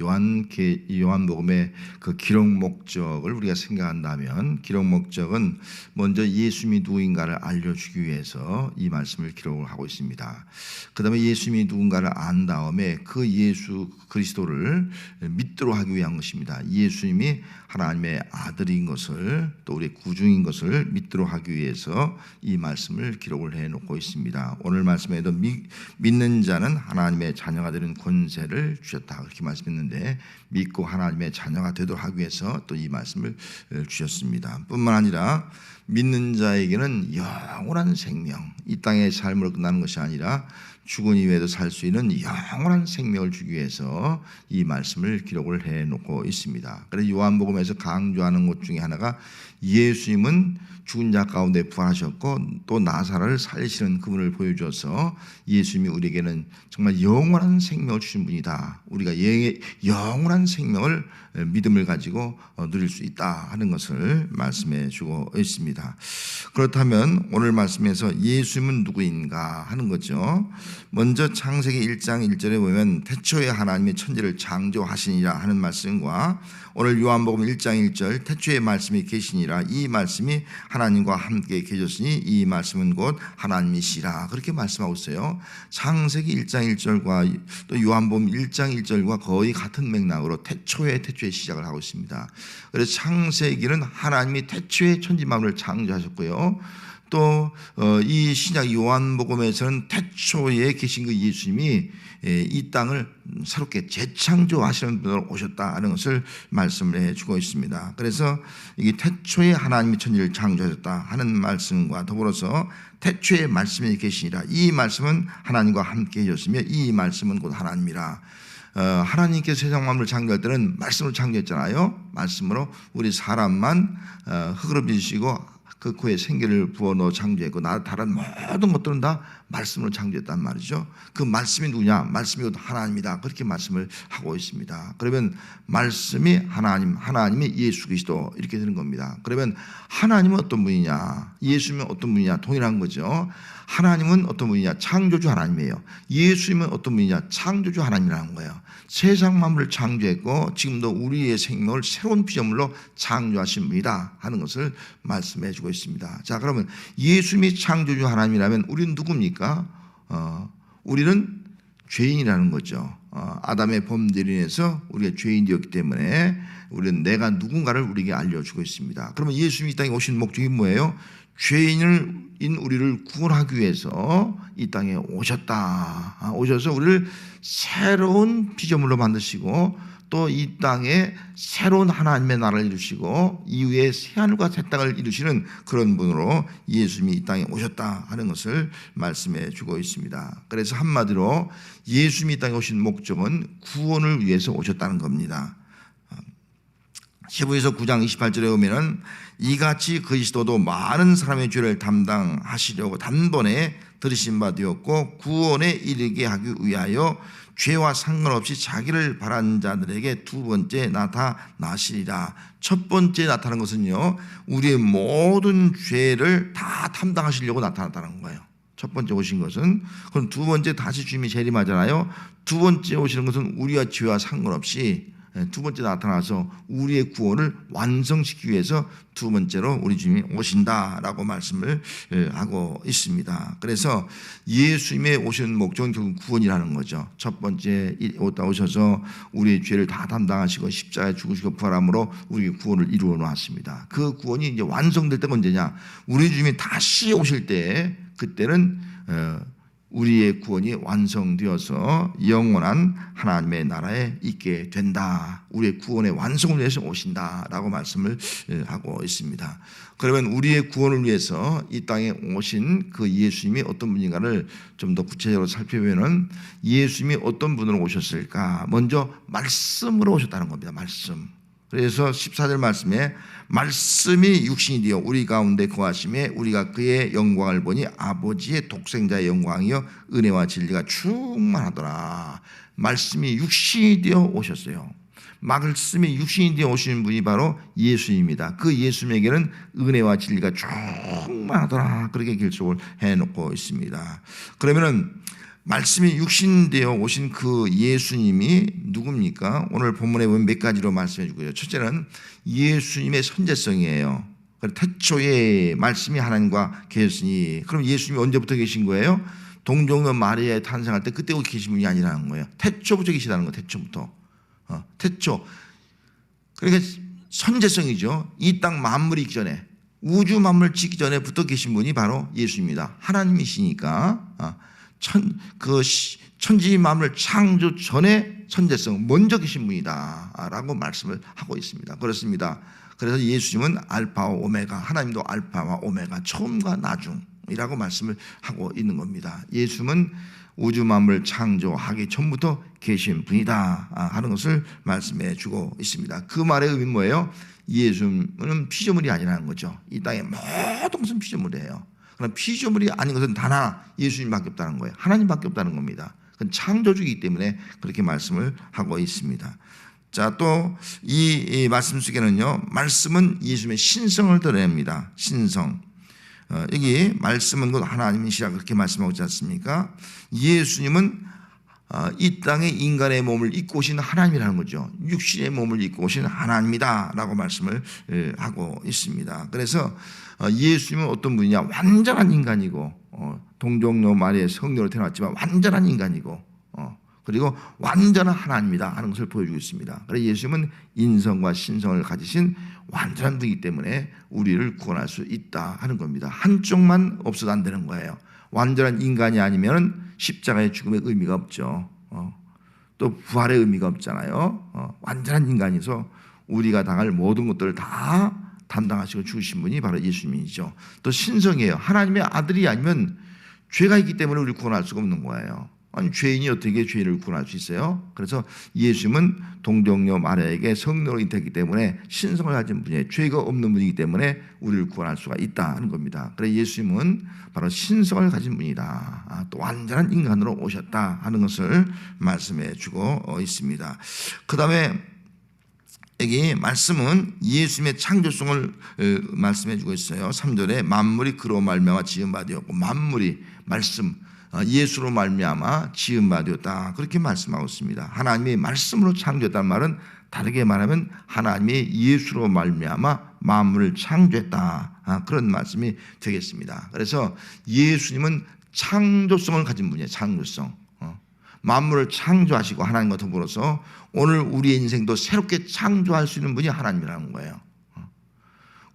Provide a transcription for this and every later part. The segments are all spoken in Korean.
요한 요한복음의 그 기록 목적을 우리가 생각한다면 기록 목적은 먼저 예수님이 누구인가를 알려주기 위해서 이 말씀을 기록을 하고 있습니다. 그다음에 예수님이 누군가를 안 다음에 그 예수 그리스도를 믿도록 하기 위한 것입니다. 예수님이 하나님의 아들인 것을 또 우리 구중인 것을 믿도록 하기 위해서 이 말씀을 기록을 해 놓고 있습니다. 오늘 말씀에도 믿는 자는 하나님의 자녀가 되는 권세를 주셨다 그렇게 말씀했는데 믿고 하나님의 자녀가 되도록 하기 위해서 또 이 말씀을 주셨습니다. 뿐만 아니라 믿는 자에게는 영원한 생명, 이 땅의 삶으로 끝나는 것이 아니라 죽은 이후에도 살 수 있는 영원한 생명을 주기 위해서 이 말씀을 기록을 해 놓고 있습니다. 그래서 요한복음에서 강조하는 것 중에 하나가 예수님은 죽은 자 가운데 부활하셨고 또 나사를 살리시는 그분을 보여줘서 예수님이 우리에게는 정말 영원한 생명을 주신 분이다. 우리가 영원한 생명을 믿음을 가지고 어, 누릴 수 있다 하는 것을 말씀해 주고 있습니다. 그렇다면 오늘 말씀에서 예수님은 누구인가 하는 거죠. 먼저 창세기 1장 1절에 보면 태초에 하나님의 천지를 창조하시니라 하는 말씀과 오늘 요한복음 1장 1절 태초에 말씀이 계시니라 이 말씀이 하나님과 함께 계셨으니 이 말씀은 곧 하나님이시라 그렇게 말씀하고 있어요. 창세기 1장 1절과 또 요한복음 1장 1절과 거의 같은 맥락으로 태초에 태초에 시작을 하고 있습니다. 그래서 창세기는 하나님이 태초에 천지 만물을 창조하셨고요. 또이 어, 신약 요한복음에서는 태초에 계신 그 예수님이 예, 이 땅을 새롭게 재창조하시는 분으로 오셨다는 것을 말씀을 해주고 있습니다. 그래서 이게 태초에 하나님이 천지를 창조하셨다 하는 말씀과 더불어서 태초에 말씀이 계시니라 이 말씀은 하나님과 함께 계셨으며 이 말씀은 곧 하나님이라 어, 하나님께서 세상 만물을 창조할 때는 말씀을 창조했잖아요. 말씀으로 우리 사람만 어, 흙으로 빚으시고 그 코에 생기를 부어넣어 창조했고 나 다른 모든 것들은 다 말씀으로 창조했단 말이죠. 그 말씀이 누구냐? 말씀이 하나님이다. 그렇게 말씀을 하고 있습니다. 그러면 말씀이 하나님, 하나님이 예수 그리스도 이렇게 되는 겁니다. 그러면 하나님은 어떤 분이냐? 예수님은 어떤 분이냐? 동일한 거죠. 하나님은 어떤 분이냐? 창조주 하나님이에요. 예수님은 어떤 분이냐? 창조주 하나님이라는 거예요. 세상 만물을 창조했고 지금도 우리의 생명을 새로운 피조물로 창조하신 분이다 하는 것을 말씀해 주고 있습니다. 자, 그러면 예수님이 창조주 하나님이라면 우리는 누굽니까? 어, 우리는 죄인이라는 거죠. 어, 아담의 범죄로 인해서 우리가 죄인이었기 때문에 우리는 내가 누군가를 우리에게 알려주고 있습니다. 그러면 예수님이 이 땅에 오신 목적이 뭐예요? 죄인을 인 우리를 구원하기 위해서 이 땅에 오셨다. 아, 오셔서 우리를 새로운 피조물로 만드시고 또 이 땅에 새로운 하나님의 나라를 이루시고 이후에 새 하늘과 새 땅을 이루시는 그런 분으로 예수님이 이 땅에 오셨다 하는 것을 말씀해 주고 있습니다. 그래서 한마디로 예수님이 이 땅에 오신 목적은 구원을 위해서 오셨다는 겁니다. 히브리서 9장 28절에 보면은 이같이 그리스도도 많은 사람의 죄를 담당하시려고 단번에 들으신 바 되었고 구원에 이르게 하기 위하여 죄와 상관없이 자기를 바란 자들에게 두 번째 나타나시리라. 첫 번째 나타난 것은요, 우리의 모든 죄를 다 담당하시려고 나타났다는 거예요. 첫 번째 오신 것은 그럼 두 번째 다시 주님이 재림하잖아요. 두 번째 오시는 것은 우리와 죄와 상관없이 예, 두 번째 나타나서 우리의 구원을 완성시키기 위해서 두 번째로 우리 주님이 오신다라고 말씀을 예, 하고 있습니다. 그래서 예수님의 오신 목적은 결국 구원이라는 거죠. 첫 번째 오셔서 우리의 죄를 다 담당하시고 십자가에 죽으시고 부활함으로 우리 구원을 이루어 놓았습니다. 그 구원이 이제 완성될 때가 언제냐? 우리 주님이 다시 오실 때 그때는 어, 우리의 구원이 완성되어서 영원한 하나님의 나라에 있게 된다. 우리의 구원의 완성을 위해서 오신다라고 말씀을 예, 하고 있습니다. 그러면 우리의 구원을 위해서 이 땅에 오신 그 예수님이 어떤 분인가를 좀 더 구체적으로 살펴보면은 예수님이 어떤 분으로 오셨을까? 먼저 말씀으로 오셨다는 겁니다. 말씀. 그래서 14절 말씀에 말씀이 육신이 되어 우리 가운데 거하심에 우리가 그의 영광을 보니 아버지의 독생자의 영광이요 은혜와 진리가 충만하더라. 말씀이 육신이 되어 오셨어요. 말씀이 육신이 되어 오시는 분이 바로 예수입니다. 그 예수님에게는 은혜와 진리가 충만하더라. 그렇게 길속을 해놓고 있습니다. 그러면은 말씀이 육신되어 오신 그 예수님이 누굽니까? 오늘 본문에 보면 몇 가지로 말씀해 주고요. 첫째는 예수님의 선제성이에요. 태초에 말씀이 하나님과 계셨으니 그럼 예수님이 언제부터 계신 거예요? 동정녀 마리아에 탄생할 때 그때 계신 분이 아니라는 거예요. 태초부터 계시다는 거 태초부터. 어, 태초. 그러니까 선제성이죠. 이 땅 만물이 있기 전에 우주 만물 짓기 전에부터 계신 분이 바로 예수입니다. 하나님이시니까 어, 천, 그 시- 천지 만물 창조 전에 선제성 먼저 계신 분이다 라고 말씀을 하고 있습니다. 그렇습니다. 그래서 예수님은 알파와 오메가, 하나님도 알파와 오메가, 처음과 나중이라고 말씀을 하고 있는 겁니다. 예수님은 우주 만물 창조하기 전부터 계신 분이다 아, 하는 것을 말씀해 주고 있습니다. 그 말의 의미는 뭐예요? 예수님은 피조물이 아니라는 거죠. 이 땅의 모든 것은 피조물이에요. 그럼 피조물이 아닌 것은 단 하나 예수님밖에 없다는 거예요. 하나님밖에 없다는 겁니다. 그건 창조주이기 때문에 그렇게 말씀을 하고 있습니다. 자, 또 이 말씀 속에는요, 말씀은 예수님의 신성을 드러냅니다. 신성. 어, 여기 말씀은 곧 하나님이시라 그렇게 말씀하고 있지 않습니까? 예수님은 어, 이 땅에 인간의 몸을 입고 오신 하나님이라는 거죠. 육신의 몸을 입고 오신 하나님이다 라고 말씀을 예, 하고 있습니다. 그래서 어, 예수님은 어떤 분이냐? 완전한 인간이고 어, 동정녀 마리의 성녀로 태어났지만 완전한 인간이고 어, 그리고 완전한 하나님이다 하는 것을 보여주고 있습니다. 그래서 예수님은 인성과 신성을 가지신 완전한 분이기 때문에 우리를 구원할 수 있다 하는 겁니다. 한쪽만 없어도 안 되는 거예요. 완전한 인간이 아니면 십자가의 죽음의 의미가 없죠. 어. 또 부활의 의미가 없잖아요. 어. 완전한 인간이서 우리가 당할 모든 것들을 다 담당하시고 주신 분이 바로 예수님이죠. 또 신성이에요. 하나님의 아들이 아니면 죄가 있기 때문에 우리를 구원할 수가 없는 거예요. 아니 죄인이 어떻게 죄인을 구원할 수 있어요? 그래서 예수님은 동정녀 마리아에게 성령이 잉태했기 때문에 신성을 가진 분이에요. 죄가 없는 분이기 때문에 우리를 구원할 수가 있다는 겁니다. 그래서 예수님은 바로 신성을 가진 분이다. 아, 또 완전한 인간으로 오셨다 하는 것을 말씀해 주고 어, 있습니다. 그 다음에 여기 말씀은 예수님의 창조성을 어, 말씀해 주고 있어요. 3절에 만물이 그로 말미암아 지은 바 되었고 만물이 말씀 어, 예수로 말미암아 지은 바 되었다. 그렇게 말씀하고 있습니다. 하나님이 말씀으로 창조했다는 말은 다르게 말하면 하나님이 예수로 말미암아 만물을 창조했다. 아, 그런 말씀이 되겠습니다. 그래서 예수님은 창조성을 가진 분이에요. 창조성. 어. 만물을 창조하시고 하나님과 더불어서 오늘 우리의 인생도 새롭게 창조할 수 있는 분이 하나님이라는 거예요. 어.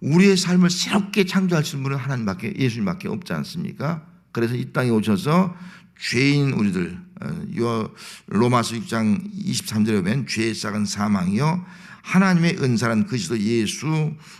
우리의 삶을 새롭게 창조할 수 있는 분은 하나님밖에 예수님밖에 없지 않습니까? 그래서 이 땅에 오셔서 죄인 우리들 어, 요 로마서 6장 23절에 보면 죄의 싹은 사망이요. 하나님의 은사는 그리스도 예수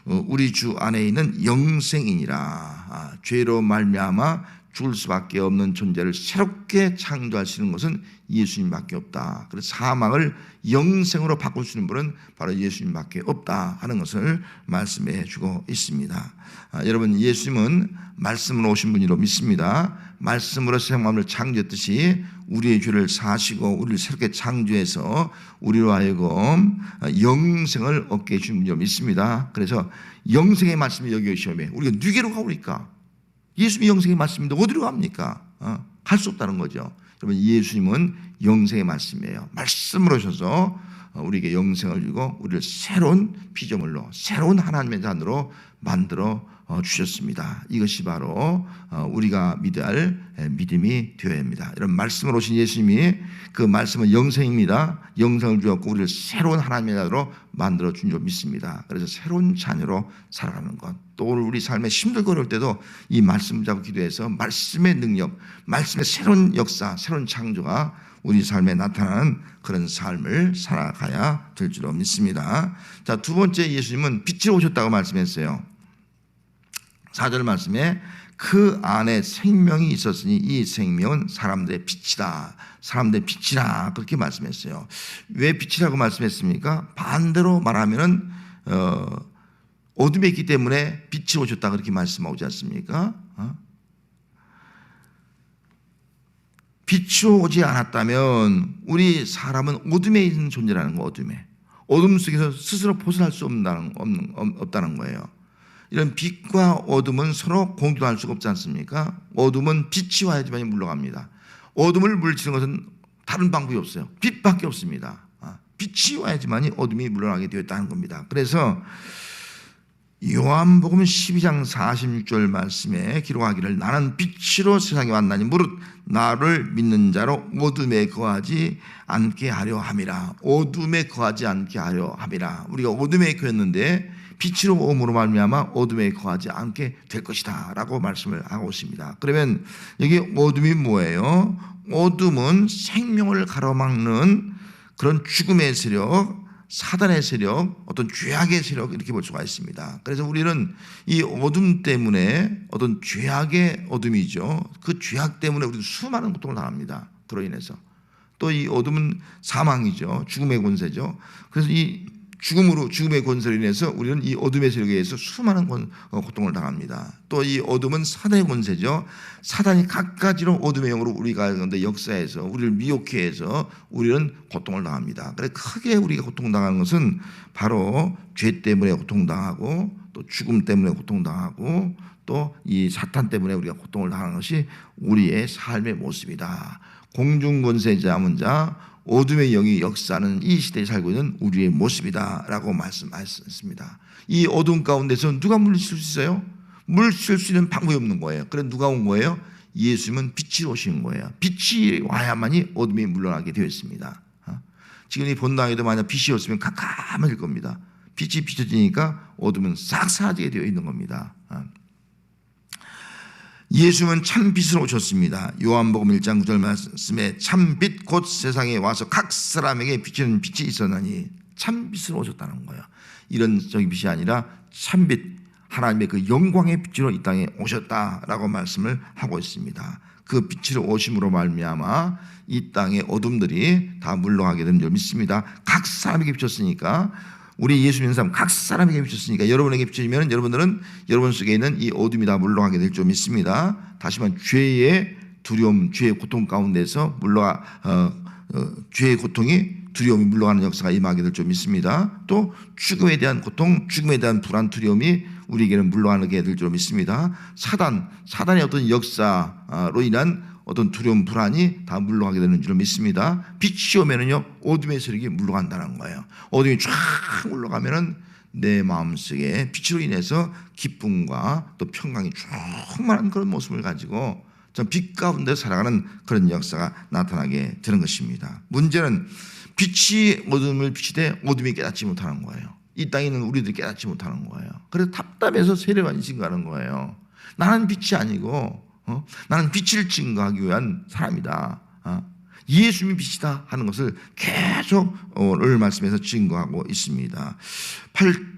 어, 우리 주 안에 있는 영생이니라. 아, 죄로 말미암아 죽을 수밖에 없는 존재를 새롭게 창조하시는 것은 예수님밖에 없다. 그래서 사망을 영생으로 바꿀 수 있는 분은 바로 예수님밖에 없다 하는 것을 말씀해 주고 있습니다. 아, 여러분 예수님은 말씀으로 오신 분이로 믿습니다. 말씀으로 세상 마음을 창조했듯이 우리의 죄를 사시고 우리를 새롭게 창조해서 우리로 하여금 영생을 얻게 해주신 분이로 믿습니다. 그래서 영생의 말씀이 여기 시험에 우리가 누게로 가오니까 예수님이 영생의 말씀인데 어디로 갑니까? 어, 갈수 없다는 거죠. 여러분 예수님은 영생의 말씀이에요. 말씀으로 오셔서 어, 우리에게 영생을 주고 우리를 새로운 피조물로 새로운 하나님의 자녀로 만들어 어, 주셨습니다. 이것이 바로 어, 우리가 믿어야 할 에, 믿음이 되어야 합니다. 이런 말씀으로 오신 예수님이 그 말씀은 영생입니다. 영생을 주었고 우리를 새로운 하나님의 자녀로 만들어 준 줄 믿습니다. 그래서 새로운 자녀로 살아가는 것. 또 오늘 우리 삶에 힘들고 어려울 때도 이 말씀 잡고 기도해서 말씀의 능력, 말씀의 새로운 역사, 새로운 창조가 우리 삶에 나타나는 그런 삶을 살아가야 될 줄로 믿습니다. 자, 두 번째 예수님은 빛이 오셨다고 말씀했어요. 4절 말씀에 그 안에 생명이 있었으니 이 생명은 사람들의 빛이다. 사람들의 빛이라 그렇게 말씀했어요. 왜 빛이라고 말씀했습니까? 반대로 말하면은 어, 어둠에 있기 때문에 빛이 오셨다 그렇게 말씀하지 않습니까? 어? 빛이 오지 않았다면 우리 사람은 어둠에 있는 존재라는 거 어둠에 어둠 속에서 스스로 벗어날 수 없다는, 없다는 거예요. 이런 빛과 어둠은 서로 공존할 수가 없지 않습니까? 어둠은 빛이 와야지만 물러갑니다. 어둠을 물리치는 것은 다른 방법이 없어요. 빛밖에 없습니다. 아, 빛이 와야지만이 어둠이 물러나게 되었다는 겁니다. 그래서 요한복음 12장 46절 말씀에 기록하기를 나는 빛으로 세상에 왔나니 무릇 나를 믿는 자로 어둠에 거하지 않게 하려 함이라 어둠에 거하지 않게 하려 함이라 우리가 어둠에 거했는데 빛으로 오므로 말미암아 어둠에 거하지 않게 될 것이다라고 말씀을 하고 있습니다. 그러면 여기 어둠이 뭐예요? 어둠은 생명을 가로막는 그런 죽음의 세력 사단의 세력, 어떤 죄악의 세력 이렇게 볼 수가 있습니다. 그래서 우리는 이 어둠 때문에 어떤 죄악의 어둠이죠. 그 죄악 때문에 우리도 수많은 고통을 당합니다. 그로 인해서 또 이 어둠은 사망이죠. 죽음의 권세죠. 그래서 이 죽음으로 죽음의 권세로 인해서 우리는 이 어둠의 세력에 의해서 수많은 어, 고통을 당합니다. 또 이 어둠은 사단의 권세죠. 사단이 갖가지로 어둠의 영으로 우리가 가운데 역사해서 우리를 미혹해 해서 우리는 고통을 당합니다. 그래 크게 우리가 고통당하는 것은 바로 죄 때문에 고통당하고 또 죽음 때문에 고통당하고 또 이 사탄 때문에 우리가 고통을 당하는 것이 우리의 삶의 모습이다. 공중 권세자 문자 어둠의 영이 역사하는 이 시대에 살고 있는 우리의 모습이다라고 말씀하셨습니다. 이 어둠 가운데서 누가 물리칠 수 있어요? 물리칠 수 있는 방법이 없는 거예요. 그래 누가 온 거예요? 예수님은 빛이 오신 거예요. 빛이 와야만이 어둠이 물러나게 되어 있습니다. 어? 지금 이 본당에도 만약 빛이 없으면 깜깜해질 겁니다. 빛이 비춰지니까 어둠은 싹 사라지게 되어 있는 겁니다. 어? 예수는 참 빛으로 오셨습니다. 요한복음 1장 9절 말씀에 참 빛 곧 세상에 와서 각 사람에게 비치는 빛이 있었나니 참 빛으로 오셨다는 거예요. 이런적인 빛이 아니라 참 빛 하나님의 그 영광의 빛으로 이 땅에 오셨다라고 말씀을 하고 있습니다. 그 빛으로 오심으로 말미암아 이 땅의 어둠들이 다 물러가게 되는 줄 믿습니다. 각 사람에게 비쳤으니까 우리 예수 믿는 사람 각 사람에게 비쳤으니까 여러분에게 비춰지면 여러분들은 여러분 속에 있는 이 어둠이 다 물러가게 될 줄 믿습니다. 다시 말해 죄의 두려움, 죄의 고통 가운데서 물러가 어, 어, 죄의 고통이 두려움이 물러가는 역사가 임하게 될 줄 믿습니다. 또 죽음에 대한 고통, 죽음에 대한 불안, 두려움이 우리에게는 물러가게 될 줄 믿습니다. 사단, 사단의 어떤 역사로 인한 어떤 두려움, 불안이 다 물러가게 되는 줄 믿습니다. 빛이 오면은요, 어둠의 세력이 물러간다는 거예요. 어둠이 쫙 물러가면은 내 마음속에 빛으로 인해서 기쁨과 또 평강이 충만한 그런 모습을 가지고 빛 가운데 살아가는 그런 역사가 나타나게 되는 것입니다. 문제는 빛이 어둠을 비치되 어둠이 깨닫지 못하는 거예요. 이 땅에 있는 우리들이 깨닫지 못하는 거예요. 그래서 답답해서 세례가 증가하는 거예요. 나는 빛이 아니고 어? 나는 빛을 증거하기 위한 사람이다. 어? 예수님이 빛이다 하는 것을 계속 오늘 말씀에서 증거하고 있습니다. 8,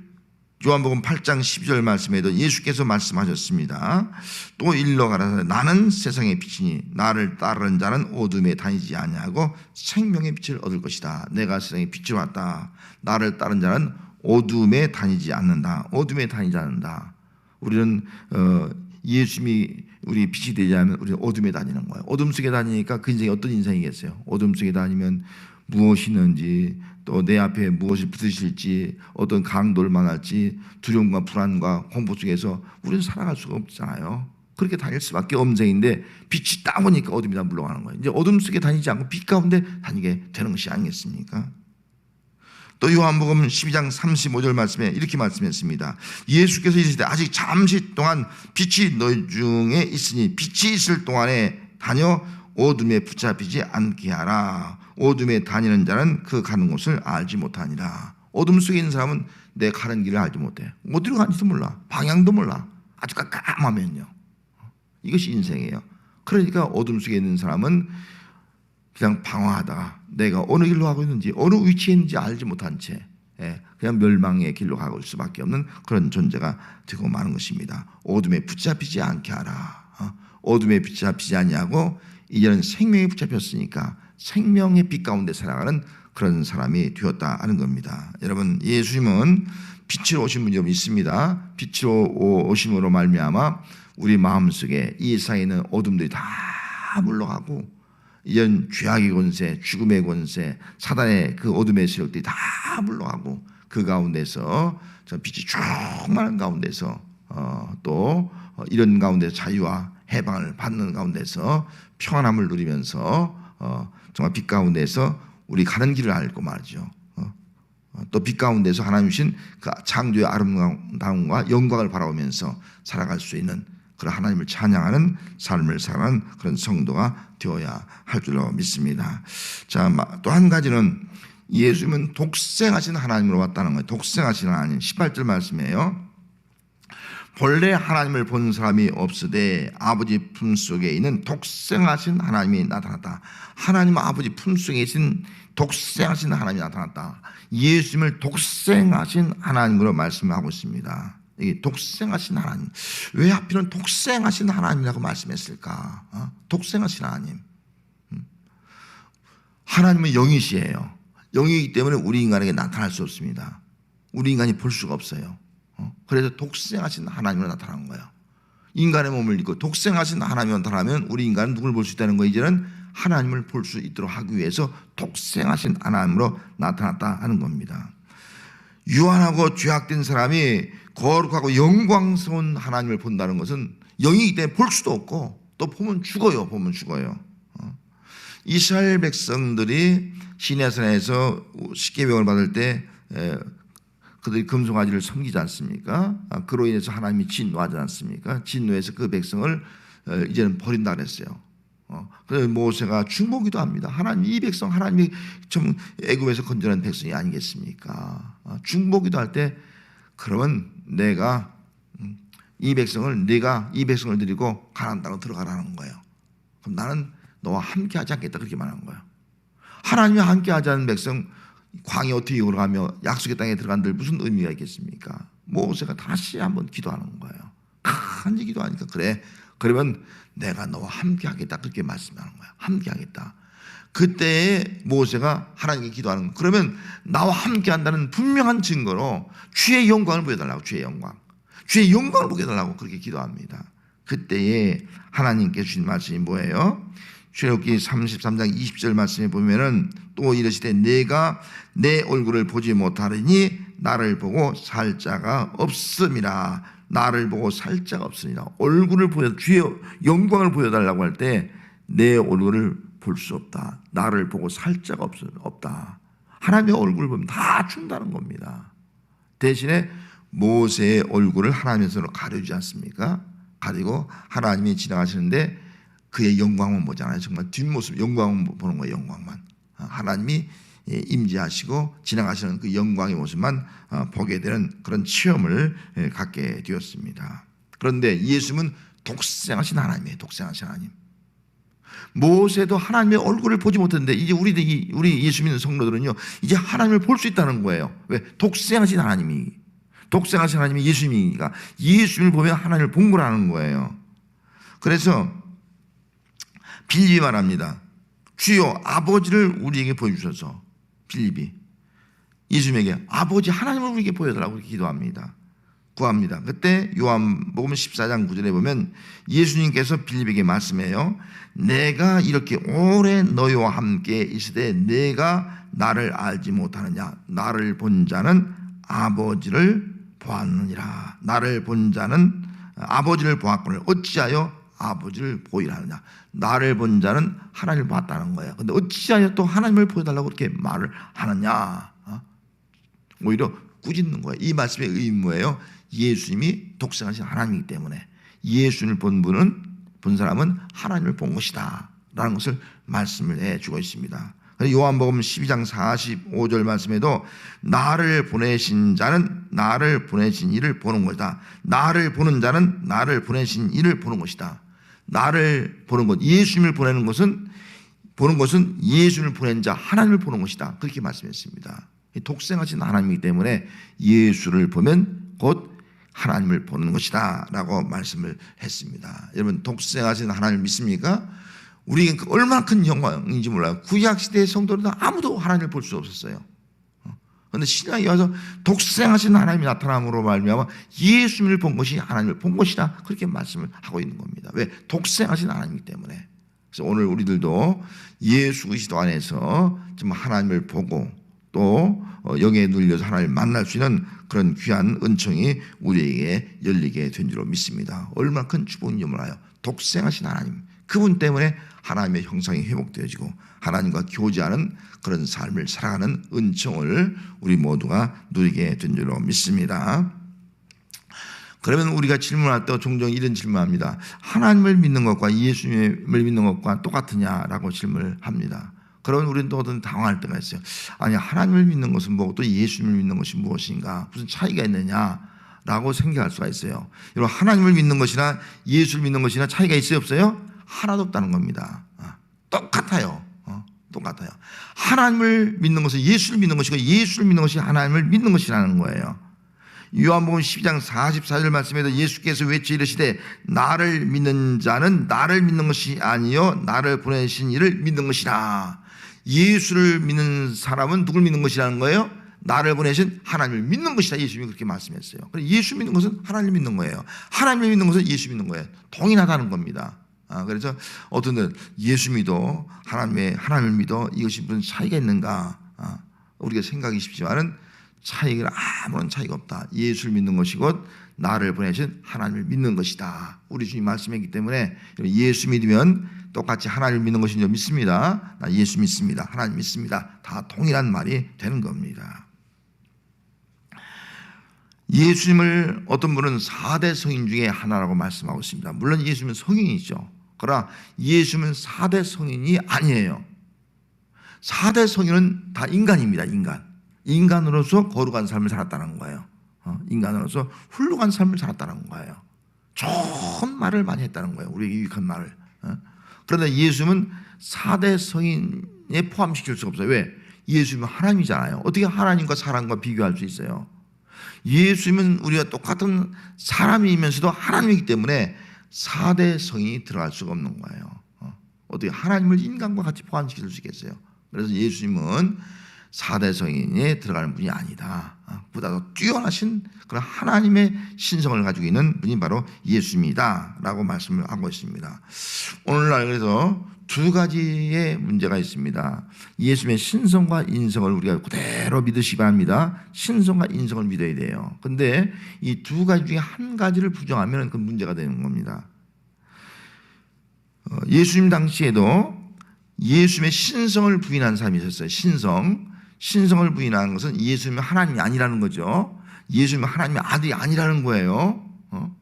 요한복음 8장 12절 말씀에도 예수께서 말씀하셨습니다. 또 일러 가라사 나는 세상의 빛이니 나를 따르는 자는 어둠에 다니지 아니하고 생명의 빛을 얻을 것이다. 내가 세상의 빛으로 왔다. 나를 따르는 자는 어둠에 다니지 않는다. 어둠에 다니지 않는다. 우리는 어, 예수님이 우리 빛이 되지 않으면 우리는 어둠에 다니는 거예요. 어둠 속에 다니니까 그 인생이 어떤 인생이겠어요? 어둠 속에 다니면 무엇이 있는지 또 내 앞에 무엇이 붙으실지 어떤 강도를 만날지 두려움과 불안과 공포 속에서 우리는 살아갈 수가 없잖아요. 그렇게 다닐 수밖에 없는데 빛이 딱 오니까 어둠이 다 물러가는 거예요. 이제 어둠 속에 다니지 않고 빛 가운데 다니게 되는 것이 아니겠습니까? 또 요한복음 12장 35절 말씀에 이렇게 말씀했습니다. 예수께서 이르시되 아직 잠시 동안 빛이 너희 중에 있으니 빛이 있을 동안에 다녀 어둠에 붙잡히지 않게 하라. 어둠에 다니는 자는 그 가는 곳을 알지 못하니라. 어둠 속에 있는 사람은 내 가는 길을 알지 못해. 어디로 가는지도 몰라. 방향도 몰라. 아주 깜깜하면요. 이것이 인생이에요. 그러니까 어둠 속에 있는 사람은 그냥 방황하다가 내가 어느 길로 가고 있는지 어느 위치에 있는지 알지 못한 채 예, 그냥 멸망의 길로 가고 있을 수밖에 없는 그런 존재가 되고 마는 것입니다. 어둠에 붙잡히지 않게 하라. 어? 어둠에 붙잡히지 아니하고 이제는 생명에 붙잡혔으니까 생명의 빛 가운데 살아가는 그런 사람이 되었다 하는 겁니다. 여러분 예수님은 빛으로 오신 분이 있습니다. 빛으로 오심으로 말미암아 우리 마음속에 이 세상에 있는 어둠들이 다 물러가고 이런 죄악의 권세, 죽음의 권세, 사단의 그 어둠의 세력들이 다 물러가고 그 가운데서 저 빛이 충만한 가운데서 어, 또 이런 가운데 자유와 해방을 받는 가운데서 평안함을 누리면서 어, 정말 빛 가운데서 우리 가는 길을 알고 말이죠. 어, 또빛 가운데서 하나님 주신 그 창조의 아름다움과 영광을 바라보면서 살아갈 수 있는 그런 하나님을 찬양하는 삶을 살아가는 그런 성도가 되어야 할 줄로 믿습니다. 자, 또 한 가지는 예수님은 독생하신 하나님으로 왔다는 거예요. 독생하신 하나님. 18절 말씀이에요. 본래 하나님을 본 사람이 없으되 아버지 품속에 있는 독생하신 하나님이 나타났다. 하나님 아버지 품속에 계신 독생하신 하나님이 나타났다. 예수님을 독생하신 하나님으로 말씀하고 있습니다. 이게 독생하신 하나님. 왜 하필은 독생하신 하나님이라고 말씀했을까? 어? 독생하신 하나님. 음. 하나님은 영이시에요. 영이기 때문에 우리 인간에게 나타날 수 없습니다. 우리 인간이 볼 수가 없어요. 어? 그래서 독생하신 하나님으로 나타난 거예요. 인간의 몸을 입고 독생하신 하나님이 나타나면 우리 인간은 누굴 볼 수 있다는 거 이제는 하나님을 볼 수 있도록 하기 위해서 독생하신 하나님으로 나타났다 하는 겁니다. 유한하고 죄악된 사람이 거룩하고 영광스러운 하나님을 본다는 것은 영이기 때문에 볼 수도 없고 또 보면 죽어요. 보면 죽어요. 어? 이스라엘 백성들이 시내산에서 십계명을 받을 때 에, 그들이 금송아지를 섬기지 않습니까? 아, 그로 인해서 하나님이 진노하지 않습니까? 진노해서 그 백성을 어, 이제는 버린다 그랬어요. 어, 그래서 모세가 중보기도 합니다. 하나님 이 백성 하나님이 좀 애굽에서 건져낸 백성이 아니겠습니까? 어, 중보기도 할 때 그러면 내가 음, 이 백성을 네가 이 백성을 드리고 가나안 땅으로 들어가라는 거예요. 그럼 나는 너와 함께 하지 않겠다 그렇게 말하는 거예요. 하나님이 함께 하지 않은 백성 광이 어떻게 걸어가며 약속의 땅에 들어간들 무슨 의미가 있겠습니까? 모세가 다시 한번 기도하는 거예요. 간지 기도하니까 그래. 그러면 내가 너와 함께 하겠다 그렇게 말씀하는 거야. 함께 하겠다. 그때 모세가 하나님께 기도하는 거. 그러면 나와 함께 한다는 분명한 증거로 주의 영광을 보여달라고 주의 영광. 주의 영광을 보게 해달라고 그렇게 기도합니다. 그때에 하나님께 주신 말씀이 뭐예요? 출애굽기 33장 20절 말씀에 보면은 또 이르시되 내가 내 얼굴을 보지 못하리니 나를 보고 살 자가 없음이라. 나를 보고 살 자가 없으니라. 얼굴을 보여 주의 영광을 보여달라고 할 때 내 얼굴을 볼 수 없다. 나를 보고 살 자가 없, 없다. 하나님의 얼굴을 보면 다 준다는 겁니다. 대신에 모세의 얼굴을 하나님에서 가려주지 않습니까? 가리고 하나님이 지나가시는데 그의 영광만 보잖아요. 정말 뒷모습 영광만 보는 거예요. 영광만 하나님이 예, 임재하시고 지나가시는 그 영광의 모습만 어, 보게 되는 그런 체험을 예, 갖게 되었습니다. 그런데 예수님은 독생하신 하나님이에요. 독생하신 하나님. 모세도 하나님의 얼굴을 보지 못했는데 이제 우리 우리 예수 믿는 성도들은요 이제 하나님을 볼 수 있다는 거예요. 왜 독생하신 하나님이 독생하신 하나님이 예수님이니까 예수님을 보면 하나님을 본 거라는 거예요. 그래서 빌립이 말합니다. 주여 아버지를 우리에게 보여주셔서 빌립이 예수님에게 아버지 하나님을 우리에게 보여달라고 기도합니다. 구합니다. 그때 요한복음 14장 9절에 보면 예수님께서 빌립에게 말씀해요. 내가 이렇게 오래 너희와 함께 있으되 내가 나를 알지 못하느냐 나를 본 자는 아버지를 보았느니라 나를 본 자는 아버지를 보았거늘 어찌하여 아버지를 보이라 하느냐 나를 본 자는 하나님을 봤다는 거예요. 근데 어찌하여 또 하나님을 보여달라고 그렇게 말을 하느냐? 어? 오히려 꾸짖는 거예요. 이 말씀의 의무예요. 예수님이 독생하신 하나님이기 때문에 예수님을 본 분은 본 사람은 하나님을 본 것이다. 라는 것을 말씀을 해주고 있습니다. 요한복음 12장 45절 말씀에도 나를 보내신 자는 나를 보내신 이를 보는 것이다. 나를 보는 자는 나를 보내신 이를 보는 것이다. 나를 보는 것, 예수님을 보내는 것은 보는 것은 예수님을 보낸 자 하나님을 보는 것이다. 그렇게 말씀했습니다. 독생하신 하나님이기 때문에 예수를 보면 곧 하나님을 보는 것이다 라고 말씀을 했습니다. 여러분 독생하신 하나님 믿습니까? 그 얼마나 큰 영광인지 몰라요. 구약 시대의 성도들은 아무도 하나님을 볼 수 없었어요. 그런데 신약에 와서 독생하신 하나님이 나타남으로 말미암아 예수님을 본 것이 하나님을 본 것이다 그렇게 말씀을 하고 있는 겁니다. 왜 독생하신 하나님이기 때문에. 그래서 오늘 우리들도 예수 그리스도 안에서 좀 하나님을 보고 또 어, 영에 눌려서 하나님을 만날 수 있는 그런 귀한 은총이 우리에게 열리게 된 줄로 믿습니다. 얼마나 큰 축복인지 몰라요. 독생하신 하나님 그분 때문에 하나님의 형상이 회복되어지고 하나님과 교제하는 그런 삶을 살아가는 은총을 우리 모두가 누리게 된 줄로 믿습니다. 그러면 우리가 질문할 때 종종 이런 질문합니다. 하나님을 믿는 것과 예수님을 믿는 것과 똑같으냐라고 질문을 합니다. 그러면 우리는 또 어떤 당황할 때가 있어요. 아니 하나님을 믿는 것은 뭐고 또 예수님을 믿는 것이 무엇인가 무슨 차이가 있느냐라고 생각할 수가 있어요. 여러분 하나님을 믿는 것이나 예수를 믿는 것이나 차이가 있어요 없어요? 하나도 없다는 겁니다. 아, 똑같아요. 어, 똑같아요. 하나님을 믿는 것은 예수를 믿는 것이고 예수를 믿는 것이 하나님을 믿는 것이라는 거예요. 요한복음 12장 44절 말씀에도 예수께서 외쳐 이르시되 나를 믿는 자는 나를 믿는 것이 아니요 나를 보내신 이를 믿는 것이라. 예수를 믿는 사람은 누굴 믿는 것이라는 거예요? 나를 보내신 하나님을 믿는 것이다. 예수님이 그렇게 말씀했어요. 예수 믿는 것은 하나님 믿는 거예요. 하나님을 믿는 것은 예수 믿는 거예요. 동일하다는 겁니다. 아, 그래서 어떤 들 예수 믿어 하나님의 하나님을 믿어 이것이 무슨 차이가 있는가? 아, 우리가 생각이 쉽지만은 차이가 아무런 차이가 없다. 예수를 믿는 것이 곧 나를 보내신 하나님을 믿는 것이다. 우리 주님 말씀이기 때문에 예수 믿으면 똑같이 하나님을 믿는 것인 줄 믿습니다. 나 예수 믿습니다. 하나님 믿습니다. 다 동일한 말이 되는 겁니다. 예수님을 어떤 분은 4대 성인 중에 하나라고 말씀하고 있습니다. 물론 예수님은 성인이죠. 그러나 예수님은 4대 성인이 아니에요. 4대 성인은 다 인간입니다. 인간. 인간으로서 거룩한 삶을 살았다는 거예요. 어, 인간으로서 훌륭한 삶을 살았다는 거예요. 좋은 말을 많이 했다는 거예요. 우리에게 유익한 말을. 어? 그런데 예수님은 4대 성인에 포함시킬 수가 없어요. 왜? 예수님은 하나님이잖아요. 어떻게 하나님과 사람과 비교할 수 있어요? 예수님은 우리가 똑같은 사람이면서도 하나님이기 때문에 4대 성인이 들어갈 수가 없는 거예요. 어? 어떻게 하나님을 인간과 같이 포함시킬 수 있겠어요? 그래서 예수님은 4대 성인에 들어가는 분이 아니다. 어? 보다 더 뛰어나신 그런 하나님의 신성을 가지고 있는 분이 바로 예수입니다. 라고 말씀을 하고 있습니다. 오늘날 그래서 두 가지의 문제가 있습니다. 예수님의 신성과 인성을 우리가 그대로 믿으시기 바랍니다. 신성과 인성을 믿어야 돼요. 근데 이 두 가지 중에 한 가지를 부정하면 그 문제가 되는 겁니다. 어, 예수님 당시에도 예수님의 신성을 부인한 사람이 있었어요. 신성. 신성을 부인하는 것은 예수님이 하나님이 아니라는 거죠. 예수님이 하나님의 아들이 아니라는 거예요. 어?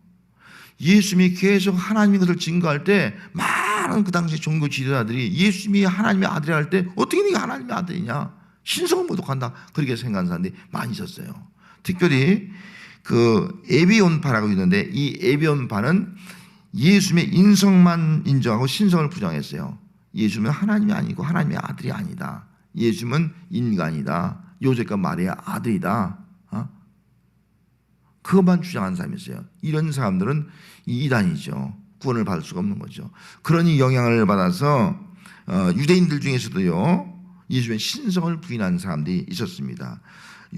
예수님이 계속 하나님인 것을 증거할 때 많은 그 당시 종교 지도자들이 예수님이 하나님의 아들이라 할때 어떻게 네가 하나님의 아들이냐 신성을 모독한다 그렇게 생각하는 사람들이 많이 있었어요. 특별히 그 에비온파라고 있는데 이 에비온파는 예수님의 인성만 인정하고 신성을 부정했어요. 예수님은 하나님이 아니고 하나님의 아들이 아니다. 예수님은 인간이다. 요셉과 마리아 아들이다. 어? 그것만 주장하는 사람이 있어요. 이런 사람들은 이단이죠. 구원을 받을 수가 없는 거죠. 그러니 영향을 받아서 어, 유대인들 중에서도요. 예수의 신성을 부인한 사람들이 있었습니다.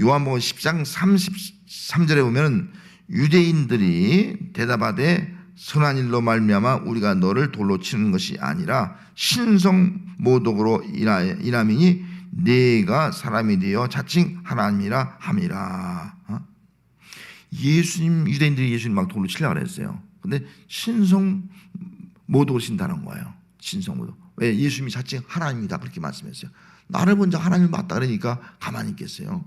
요한복음 10장 33절에 보면 유대인들이 대답하되 선한 일로 말미암아 우리가 너를 돌로 치는 것이 아니라 신성 모독으로 인함이니 내가 사람이 되어 자칭 하나님이라 함이라. 어? 예수님 유대인들이 예수님 막 돌로 치려고 그랬어요. 근데 신성 모독을 신다는 거예요. 신성 모독. 왜 예수님이 자칭 하나님이다 그렇게 말씀했어요. 나를 본자 하나님 맞다 그러니까 가만히 있겠어요.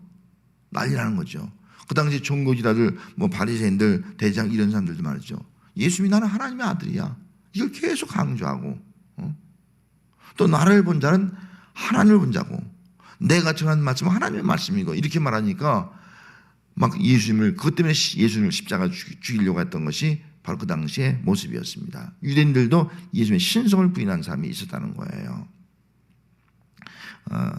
난리나는 거죠. 그 당시 종교지다들 뭐 바리새인들 대장 이런 사람들도 말이죠. 예수님이 나는 하나님의 아들이야. 이걸 계속 강조하고 어? 또 나를 본 자는 하나님을 본 자고 내가 전한 말씀은 하나님의 말씀이고 이렇게 말하니까 막 예수님을 그것 때문에 예수님을 십자가 죽이려고 했던 것이 바로 그 당시의 모습이었습니다. 유대인들도 예수님의 신성을 부인한 사람이 있었다는 거예요. 어,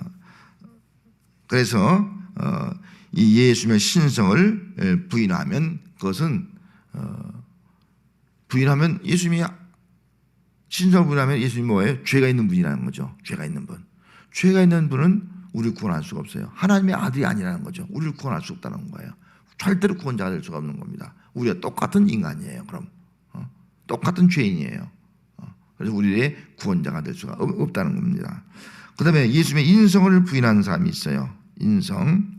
그래서 어, 이 예수님의 신성을 부인하면 그것은 어, 부인하면 예수님이 신성을 부인하면 예수님이 뭐예요? 죄가 있는 분이라는 거죠. 죄가 있는 분. 죄가 있는 분은 우리를 구원할 수가 없어요. 하나님의 아들이 아니라는 거죠. 우리를 구원할 수 없다는 거예요. 절대로 구원자가 될 수가 없는 겁니다. 우리가 똑같은 인간이에요. 그럼 어? 똑같은 죄인이에요. 어? 그래서 우리의 구원자가 될 수가 없, 다는 겁니다. 그 다음에 예수님의 인성을 부인하는 사람이 있어요. 인성.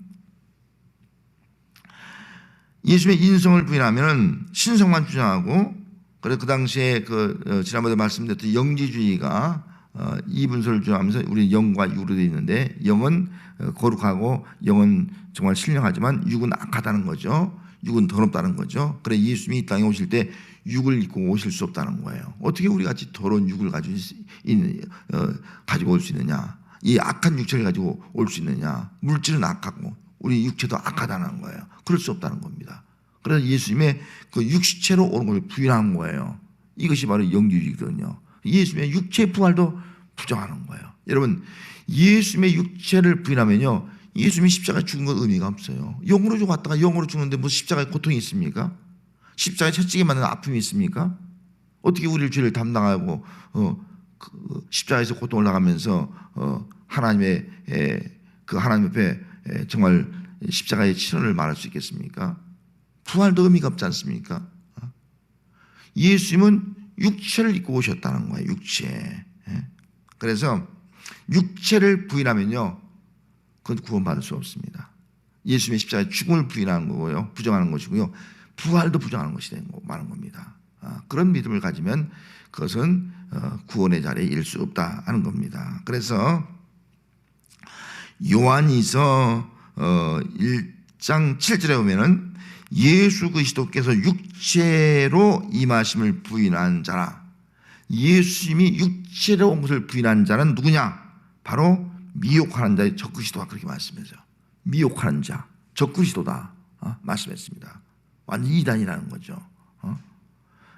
예수님의 인성을 부인하면은 신성만 주장하고 그래 그 당시에 그 어, 지난번에 말씀드렸던 영지주의가 어, 이분설을 주장하면서 우리 영과 육으로 되어 있는데 영은 어, 거룩하고 영은 정말 신령하지만 육은 악하다는 거죠. 육은 더럽다는 거죠. 그래 예수님이 이 땅에 오실 때 육을 입고 오실 수 없다는 거예요. 어떻게 우리 같이 더러운 육을 가지고 있, 어, 가지고 올 수 있느냐? 이 악한 육체를 가지고 올 수 있느냐? 물질은 악하고 우리 육체도 악하다는 거예요. 그럴 수 없다는 겁니다. 그래서 예수님의 그 육체로 오는 걸 부인한 거예요. 이것이 바로 영주이거든요. 예수님의 육체 부활도 부정하는 거예요. 여러분, 예수님의 육체를 부인하면요. 예수님이 십자가에 죽은 건 의미가 없어요. 영으로 죽었다가 영으로 죽는데 무슨 십자가에 고통이 있습니까? 십자가에 채찍에 맞는 아픔이 있습니까? 어떻게 우리를 죄를 담당하고 어, 그 십자가에서 고통을 나가면서 어, 하나님의 에, 그 하나님 옆에 에, 정말 십자가의 친언을 말할 수 있겠습니까? 부활도 의미가 없지 않습니까? 어? 예수님은 육체를 입고 오셨다는 거예요. 육체. 예? 그래서 육체를 부인하면요, 그건 구원받을 수 없습니다. 예수님의 십자가의 죽음을 부인하는 거고요, 부정하는 것이고요, 부활도 부정하는 것이 되는 거 많은 겁니다. 아, 그런 믿음을 가지면 그것은 어, 구원의 자리에 이를 수 없다 하는 겁니다. 그래서 요한이서 어, 1장 7절에 보면은 예수 그리스도께서 육체로 임하심을 부인한 자라. 예수님이 육체로 온 것을 부인한 자는 누구냐? 바로 미혹하는 자의 적그리스도가 그렇게 말씀했죠. 미혹하는 자, 적그리스도다 어? 말씀했습니다. 완전 이단이라는 거죠. 어?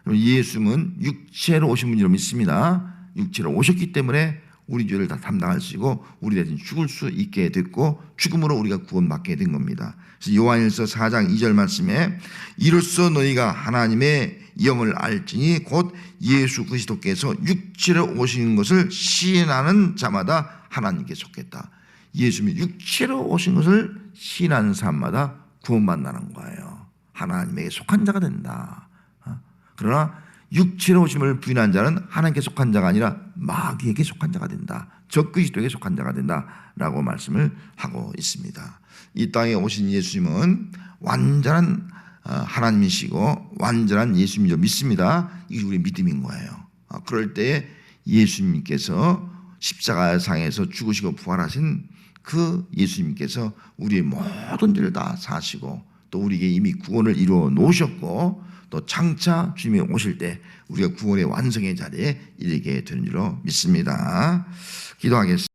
예수님은 육체로 오신 분이로 믿습니다. 육체로 오셨기 때문에 우리 죄를 다 담당할 수 있고 우리 대신 죽을 수 있게 됐고 죽음으로 우리가 구원받게 된 겁니다. 그래서 요한일서 4장 2절 말씀에 이로써 너희가 하나님의 영을 알지니 곧 예수 그리스도께서 육체로 오신 것을 시인하는 자마다 하나님께 속했다. 예수님이 육체로 오신 것을 시인하는 사람마다 구원받는다는 거예요. 하나님에게 속한 자가 된다. 어? 그러나 육체로 오심을 부인한 자는 하나님께 속한 자가 아니라 마귀에게 속한 자가 된다. 적그리스도에게 속한 자가 된다라고 말씀을 하고 있습니다. 이 땅에 오신 예수님은 완전한 어, 하나님이시고 완전한 예수님이죠. 믿습니다. 이게 우리 믿음인 거예요. 어, 그럴 때 예수님께서 십자가상에서 죽으시고 부활하신 그 예수님께서 우리의 모든 죄를 다 사시고 또 우리에게 이미 구원을 이루어 놓으셨고 또 장차 주님이 오실 때 우리가 구원의 완성의 자리에 이르게 되는 줄로 믿습니다. 기도하겠습니다.